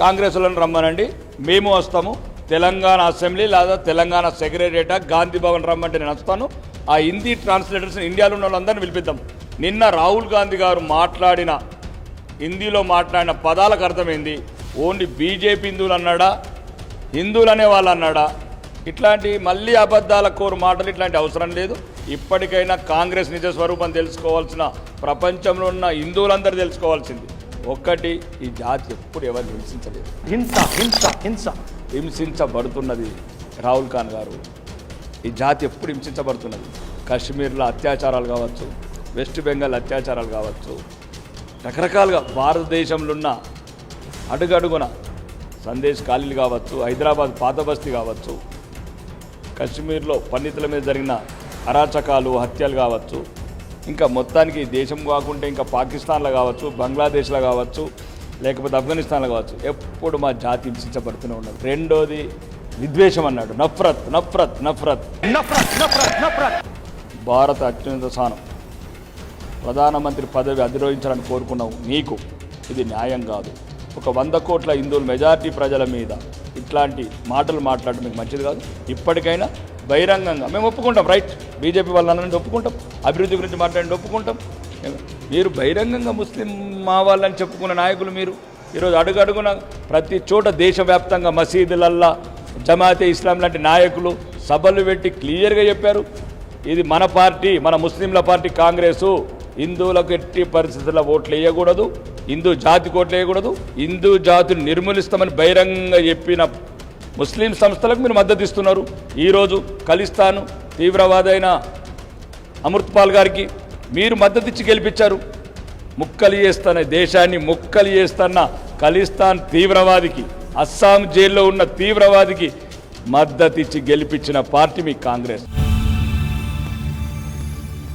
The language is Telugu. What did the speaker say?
కాంగ్రెస్ వాళ్ళని రమ్మనండి. మేము వస్తాము. తెలంగాణ అసెంబ్లీ లేదా తెలంగాణ సెక్రటరియట్ గాంధీ భవన్ రమ్మంటే నేను వస్తాను. ఆ హిందీ ట్రాన్స్లేటర్స్ ఇండియాలో ఉన్న వాళ్ళందరినీ పిలిపిద్దాం. నిన్న రాహుల్ గాంధీ గారు మాట్లాడిన హిందీలో మాట్లాడిన పదాలకు అర్థమైంది. ఓన్లీ బీజేపీ హిందువులు అన్నాడా? హిందువులు అనే వాళ్ళు అన్నాడా? ఇట్లాంటి మళ్ళీ అబద్ధాల కోరు మాటలు ఇట్లాంటి అవసరం లేదు. ఇప్పటికైనా కాంగ్రెస్ నిజ స్వరూపం తెలుసుకోవాల్సిన ప్రపంచంలో ఉన్న హిందువులందరూ తెలుసుకోవాల్సింది. ఒక్కటి ఈ జాతి ఎప్పుడు ఎవరిని హింసించలేదు. హింస హింస హింస. హింసించబడుతున్నది రాహుల్ ఖాన్ గారు. ఈ జాతి ఎప్పుడు హింసించబడుతున్నది? కాశ్మీర్లో అత్యాచారాలు కావచ్చు వెస్ట్ బెంగాల్ అత్యాచారాలు కావచ్చు రకరకాలుగా భారతదేశంలో ఉన్న అడుగడుగున సందేశ్ ఖాళీలు కావచ్చు హైదరాబాద్ పాత బస్తీ కావచ్చు కశ్మీర్లో పండితుల మీద జరిగిన అరాచకాలు హత్యలు కావచ్చు ఇంకా మొత్తానికి దేశం కాకుంటే ఇంకా పాకిస్తాన్లో కావచ్చు బంగ్లాదేశ్లో కావచ్చు లేకపోతే ఆఫ్ఘనిస్తాన్లో కావచ్చు ఎప్పుడు మా జాతి హింసించబడుతూనే ఉన్నది రెండోది విద్వేషం అన్నాడు. నఫ్రత్ నఫ్రత్ నఫ్రత్. నఫరత్ నఫరత్ నఫరత్. భారత అత్యున్నత స్థానం. ప్రధానమంత్రి పదవి అధిరోహించాలని కోరుకున్నావు నీకు. ఇది న్యాయం కాదు. ఒక వంద కోట్ల హిందువుల మెజారిటీ ప్రజల మీద ఇట్లాంటి మాటలు మాట్లాడడం మీకు మంచిది కాదు. ఇప్పటికైనా బహిరంగంగా మేము ఒప్పుకుంటాం రైట్ బీజేపీ వాళ్ళని ఒప్పుకుంటాం అభివృద్ధి గురించి మాట్లాడి ఒప్పుకుంటాం. మీరు బహిరంగంగా ముస్లిం మా వాళ్ళని చెప్పుకున్న నాయకులు మీరు. ఈరోజు అడుగడుగున ప్రతి చోట దేశవ్యాప్తంగా మసీదులల్లా జమాతే ఇస్లాం లాంటి నాయకులు సభలు పెట్టి క్లియర్గా చెప్పారు. ఇది మన పార్టీ మన ముస్లింల పార్టీ కాంగ్రెసు హిందువులకు ఎట్టి పరిస్థితుల్లో ఓట్లు వేయకూడదు. హిందూ జాతికి ఓట్లు వేయకూడదు. హిందూ జాతిని నిర్మూలిస్తామని బహిరంగంగా చెప్పిన ముస్లిం సంస్థలకు మీరు మద్దతు ఇస్తున్నారు. ఈరోజు ఖలిస్తాను తీవ్రవాదైన అమృత్పాల్ గారికి మీరు మద్దతు ఇచ్చి గెలిపించారు. ముక్కలు చేస్తున్న దేశాన్ని ముక్కలు చేస్తున్న ఖలిస్తాన్ తీవ్రవాదికి అస్సాం జైల్లో ఉన్న తీవ్రవాదికి మద్దతు ఇచ్చి గెలిపించిన పార్టీ మీ కాంగ్రెస్.